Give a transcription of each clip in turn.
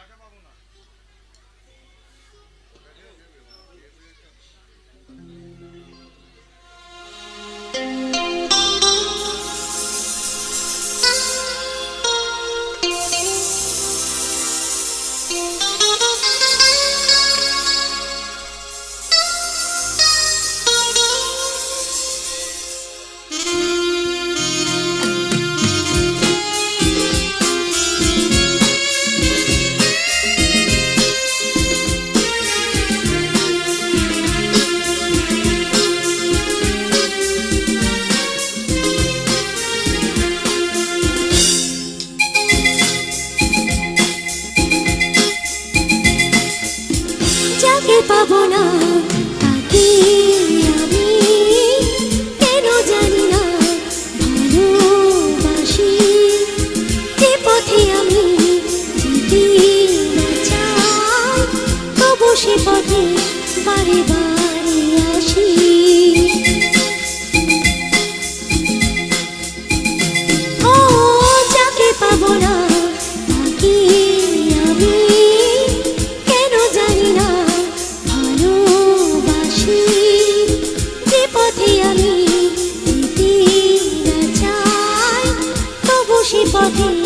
Talk about যাকে পাবো না আমি কেন জানি না আমি তবু সে পথে বারে বারে ojos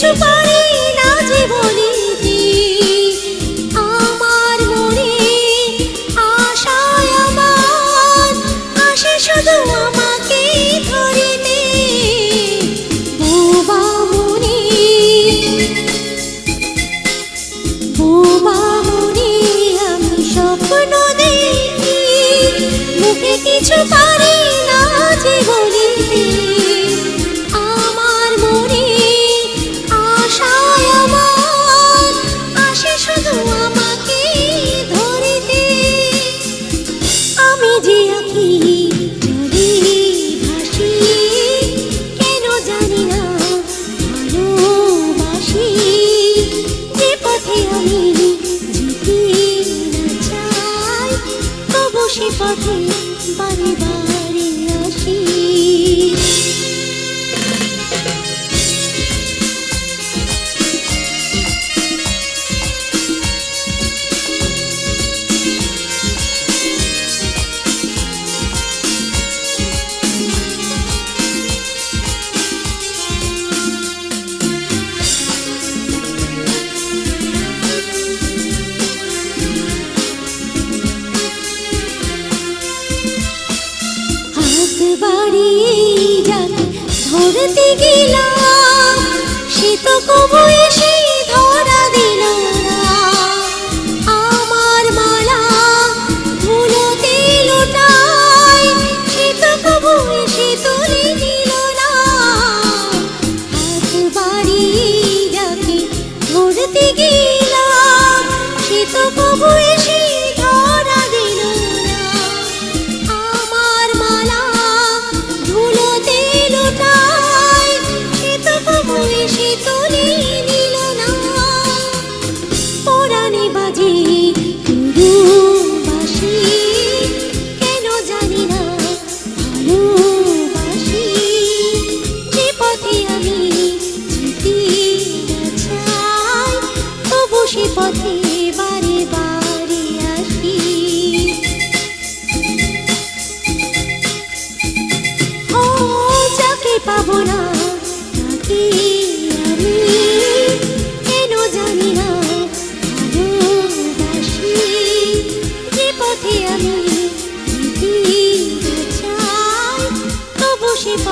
出发 সখী হারিয়ে যাকে ধরতে গেলাম সে তো কবর বাজে